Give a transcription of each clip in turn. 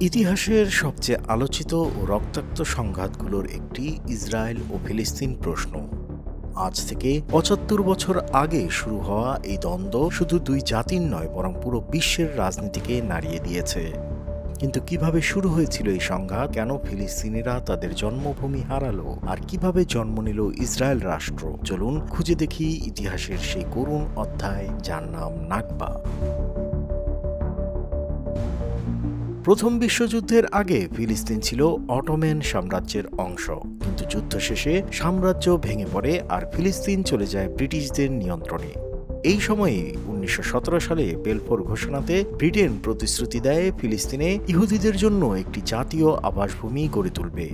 ইতিহাসের সবচেয়ে আলোচিত ও রক্তাক্ত সংঘাতগুলোর একটি ইসরায়েল ও ফিলিস্তিন প্রশ্ন। আজ থেকে পঁচাত্তর বছর আগে শুরু হওয়া এই দ্বন্দ্ব শুধু দুই জাতির নয়, বরং পুরো বিশ্বের রাজনীতিকে নাড়িয়ে দিয়েছে। কিন্তু কীভাবে শুরু হয়েছিল এই সংঘাত? কেন ফিলিস্তিনিরা তাদের জন্মভূমি হারালো? আর কীভাবে জন্ম নিল ইসরায়েল রাষ্ট্র? চলুন খুঁজে দেখি ইতিহাসের সেই করুণ অধ্যায়, যার নাম নাকবা। প্রথম বিশ্বযুদ্ধের আগে ফিলিস্তিন ছিল অটোম্যান সাম্রাজ্যের অংশ। কিন্তু যুদ্ধ শেষে সাম্রাজ্য ভেঙে পড়ে আর ফিলিস্তিন চলে যায় ব্রিটিশদের নিয়ন্ত্রণে। এই সময়ে উনিশশো সতেরো সালে বেলফোর ঘোষণাতে ব্রিটেন প্রতিশ্রুতি দেয় ফিলিস্তিনে ইহুদিদের জন্য একটি জাতীয় আবাসভূমি গড়ে তুলবে।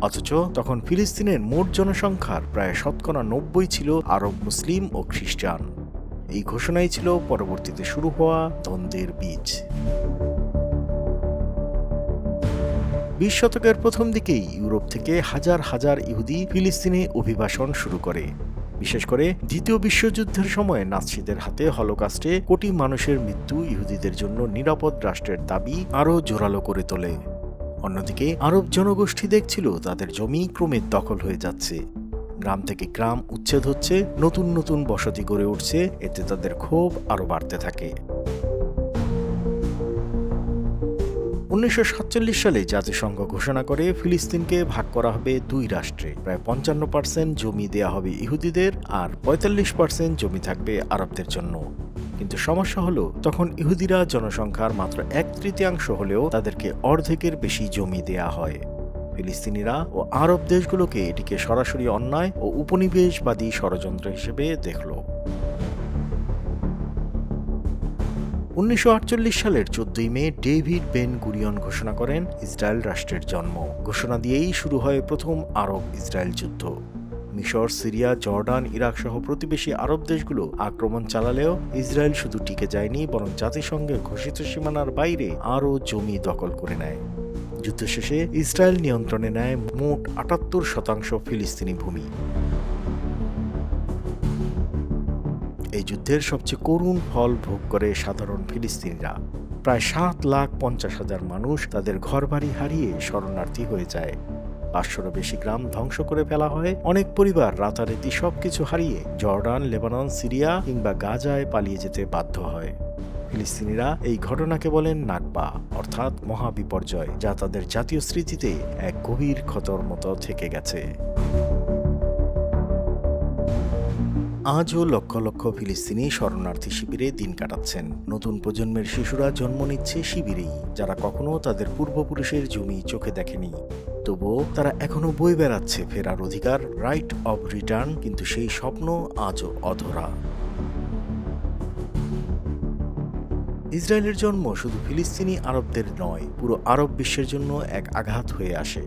অথচ তখন ফিলিস্তিনের মোট জনসংখ্যার প্রায় শতকরা নব্বই ছিল আরব মুসলিম ও খ্রিস্টান। এই ঘোষণাই ছিল পরবর্তীতে শুরু হওয়া দ্বন্দ্বের বীজ। বিশ শতকের প্রথম দিকেই ইউরোপ থেকে হাজার হাজার ইহুদি ফিলিস্তিনে অভিবাসন শুরু করে। বিশেষ করে দ্বিতীয় বিশ্বযুদ্ধের সময় নাৎসিদের হাতে হলোকাস্টে কোটি মানুষের মৃত্যু ইহুদিদের জন্য নিরাপদ রাষ্ট্রের দাবি আরও জোরালো করে তোলে। অন্যদিকে আরব জনগোষ্ঠী দেখছিল তাদের জমি ক্রমে দখল হয়ে যাচ্ছে। গ্রাম থেকে গ্রাম উচ্ছেদ হচ্ছে, নতুন নতুন বসতি গড়ে উঠছে, এতে তাদের ক্ষোভ আরও বাড়তে থাকে। উনিশশো সাতচল্লিশ সালে জাতিসংঘ ঘোষণা করে ফিলিস্তিনকে ভাগ করা হবে দুই রাষ্ট্রে। প্রায় পঞ্চান্ন পার্সেন্ট জমি দেয়া হবে ইহুদিদের আর পঁয়তাল্লিশ পার্সেন্ট জমি থাকবে আরবদের জন্য। কিন্তু সমস্যা হলো, তখন ইহুদিরা জনসংখ্যার মাত্র এক তৃতীয়াংশ হলেও তাদেরকে অর্ধেকের বেশি জমি দেয়া হয়। ফিলিস্তিনিরা ও আরব দেশগুলোকে এটিকে সরাসরি অন্যায় ও উপনিবেশবাদী ষড়যন্ত্র হিসেবে দেখল। উনিশশো আটচল্লিশ সালের চোদ্দই মে ডেভিড বেন গুরিয়ন ঘোষণা করেন ইসরায়েল রাষ্ট্রের জন্ম। ঘোষণা দিয়েই শুরু হয় প্রথম আরব ইসরায়েল যুদ্ধ। মিশর, সিরিয়া, জর্ডান, ইরাক সহ প্রতিবেশী আরব দেশগুলো আক্রমণ চালালেও ইসরায়েল শুধু টিকে যায়নি, বরং জাতিসংঘের ঘোষিত সীমানার বাইরে আরও জমি দখল করে নেয়। যুদ্ধ শেষে ইসরায়েল নিয়ন্ত্রণে নেয় মোট আটাত্তর শতাংশ ফিলিস্তিনি ভূমি। এই যুদ্ধের সবচেয়ে করুণ ফল ভোগ করে সাধারণ ফিলিস্তিনিরা। প্রায় সাত লাখ পঞ্চাশ হাজার মানুষ তাদের ঘরবাড়ি হারিয়ে শরণার্থী হয়ে যায়। পাঁচশোরও বেশি গ্রাম ধ্বংস করে ফেলা হয়। অনেক পরিবার রাতারাতি সবকিছু হারিয়ে জর্ডান, লেবানন, সিরিয়া কিংবা গাজায় পালিয়ে যেতে বাধ্য হয়। ফিলিস্তিনিরা এই ঘটনাকে বলেন নাকবা অর্থাৎ মহাবিপর্যয়, যা তাদের জাতীয় স্মৃতিতে এক গভীর ক্ষতর মতো থেকে গেছে। আজও লক্ষ লক্ষ ফিলিস্তিনি শরণার্থী শিবিরে দিন কাটাচ্ছেন। নতুন প্রজন্মের শিশুরা জন্ম নিচ্ছে শিবিরেই, যারা কখনো তাদের পূর্বপুরুষের জমি চোখে দেখেনি। তবুও তারা এখনও বই বেড়াচ্ছে ফেরার অধিকার রাইট অব রিটার্ন কিন্তু সেই স্বপ্ন আজও অধরা। ইসরায়েলের জন্ম শুধু ফিলিস্তিনি আরবদের নয়, পুরো আরব বিশ্বের জন্য এক আঘাত হয়ে আসে।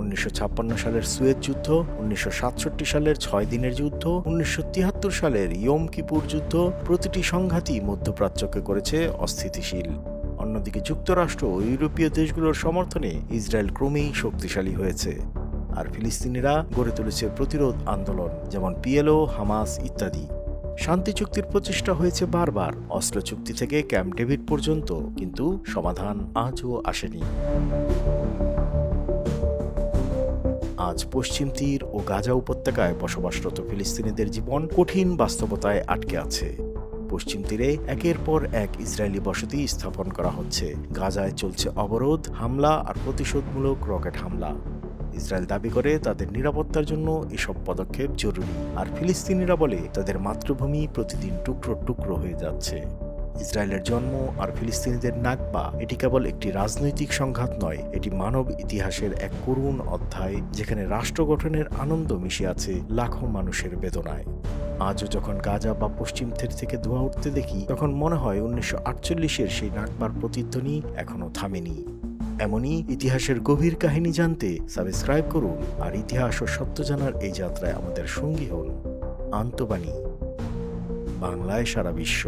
উনিশশো ছাপ্পান্ন সালের সুয়েজ যুদ্ধ, উনিশশো সাতষট্টি সালের ছয় দিনের যুদ্ধ, উনিশশো তিয়াত্তর সালের ইয়ম কিপুর যুদ্ধ, প্রতিটি সংঘাতই মধ্যপ্রাচ্যকে করেছে অস্থিতিশীল। অন্যদিকে যুক্তরাষ্ট্র ও ইউরোপীয় দেশগুলোর সমর্থনে ইসরায়েল ক্রমেই শক্তিশালী হয়েছে। আর ফিলিস্তিনিরা গড়ে তুলেছে প্রতিরোধ আন্দোলন, যেমন পিএলও, হামাস ইত্যাদি। শান্তি চুক্তির প্রচেষ্টা হয়েছে বারবার, অস্ত্র চুক্তি থেকে ক্যাম্প ডেভিড পর্যন্ত, কিন্তু সমাধান আজও আসেনি। আজ পশ্চিম তীর ও গাজা উপত্যকায় বসবাসরত ফিলিস্তিনিদের জীবন কঠিন বাস্তবতায় আটকে আছে। পশ্চিম তীরে একের পর এক ইসরায়েলি বসতি স্থাপন করা হচ্ছে। গাজায় চলছে অবরোধ, হামলা আর প্রতিশোধমূলক রকেট হামলা। ইসরায়েল দাবি করে তাদের নিরাপত্তার জন্য এসব পদক্ষেপ জরুরি। আর ফিলিস্তিনিরা বলে তাদের মাতৃভূমি প্রতিদিন টুকরো টুকরো হয়ে যাচ্ছে। ইসরায়েলের জন্ম আর ফিলিস্তিনিদের নাকবা, এটি কেবল একটি রাজনৈতিক সংঘাত নয়, এটি মানব ইতিহাসের এক করুণ অধ্যায়, যেখানে রাষ্ট্র গঠনের আনন্দ মিশে আছে লাখো মানুষের বেদনায়। আজও যখন গাজা বা পশ্চিম থের থেকে ধোয়া উঠতে দেখি, তখন মনে হয় উনিশশো আটচল্লিশের সেই নাকবার প্রতিধ্বনি এখনও থামেনি। এমনই ইতিহাসের গভীর কাহিনী জানতে সাবস্ক্রাইব করুন, আর ইতিহাস ও সত্য জানার এই যাত্রায় আমাদের সঙ্গী হন আন্তবাণী, বাংলায় সারা বিশ্ব।